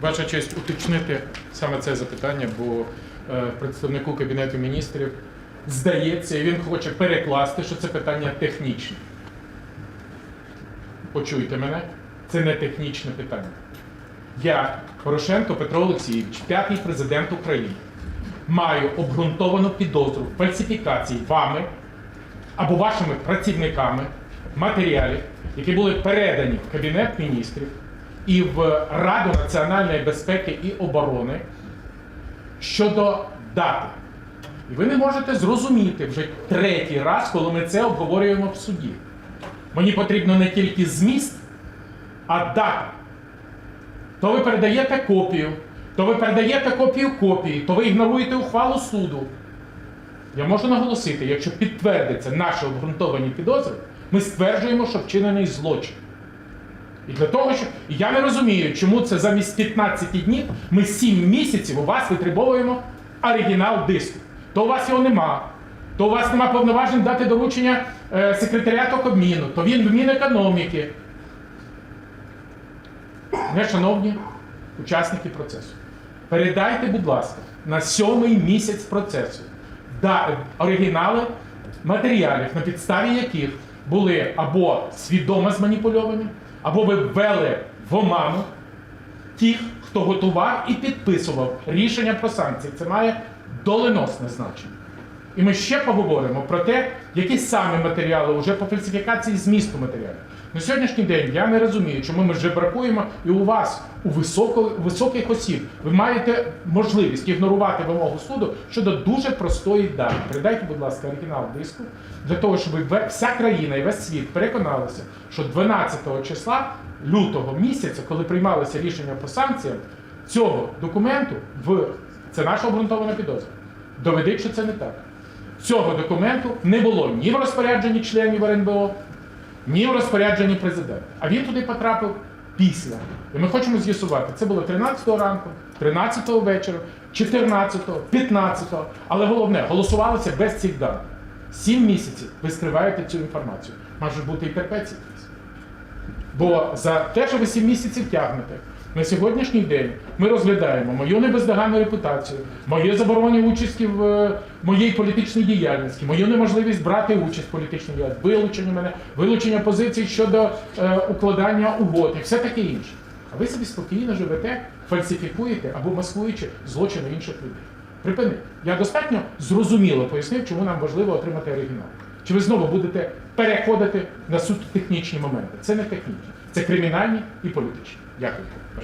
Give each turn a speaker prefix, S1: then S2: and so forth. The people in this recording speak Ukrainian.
S1: Ваша честь уточнити саме це запитання, бо е, представнику Кабінету міністрів здається, і він хоче перекласти, що це питання технічне. Почуйте мене, це не технічне питання. Я, Порошенко Петро Олексійович, п'ятий президент України, маю обґрунтовану підозру фальсифікації вами або вашими працівниками матеріалів, які були передані в Кабінет міністрів і в Раду національної безпеки і оборони щодо дати. І ви не можете зрозуміти вже третій раз, коли ми це обговорюємо в суді. Мені потрібно не тільки зміст, а дата. То ви передаєте копію, то ви передаєте копію копії, то ви ігноруєте ухвалу суду. Я можу наголосити, якщо підтвердиться наші обґрунтовані підозри, ми стверджуємо, що вчинений злочин. І для того, що і я не розумію, чому це замість 15 днів ми 7 місяців у вас витребовуємо оригінал диску. То у вас його нема, то у вас нема повноважень дати доручення е, секретаріату Кабміну, то він в Мінекономіки. Не, шановні учасники процесу, передайте, будь ласка, на сьомий місяць процесу да, оригінали матеріалів, на підставі яких були або свідомо зманіпульовані, або ви ввели в оману тих, хто готував і підписував рішення про санкції. Це має доленосне значення. І ми ще поговоримо про те, які саме матеріали вже по фальсифікації змісту матеріалів. На сьогоднішній день я не розумію, чому ми вже бракуємо і у вас, у високо, високих осіб, ви маєте можливість ігнорувати вимогу суду щодо дуже простої дати. Передайте, будь ласка, оригінал диску для того, щоб вся країна і весь світ переконалися, що 12 числа лютого місяця, коли приймалося рішення по санкціям, цього документу в це наша обґрунтована підозра. Доведіть, що це не так. Цього документу не було ні в розпорядженні членів РНБО, ні в розпорядженні президента. А він туди потрапив після. І ми хочемо з'ясувати, це було 13 ранку, 13 вечора, 14, 15. Але головне, голосувалося без цих даних. Сім місяців ви скриваєте цю інформацію. Може бути і терпець. Бо за те, що ви сім місяців тягнете, на сьогоднішній день ми розглядаємо мою небездоганну репутацію, моє заборонення участі в е, моїй політичній діяльності, мою неможливість брати участь в політичній діяльності, вилучення мене, вилучення позицій щодо е, укладання угод і все таке інше. А ви собі спокійно живете, фальсифікуєте або маскуючи злочини інших людей. Припиніть. Я достатньо зрозуміло пояснив, чому нам важливо отримати оригінал. Чи ви знову будете переходити на суто технічні моменти? Це не технічні, це кримінальні і політичні. Дякую.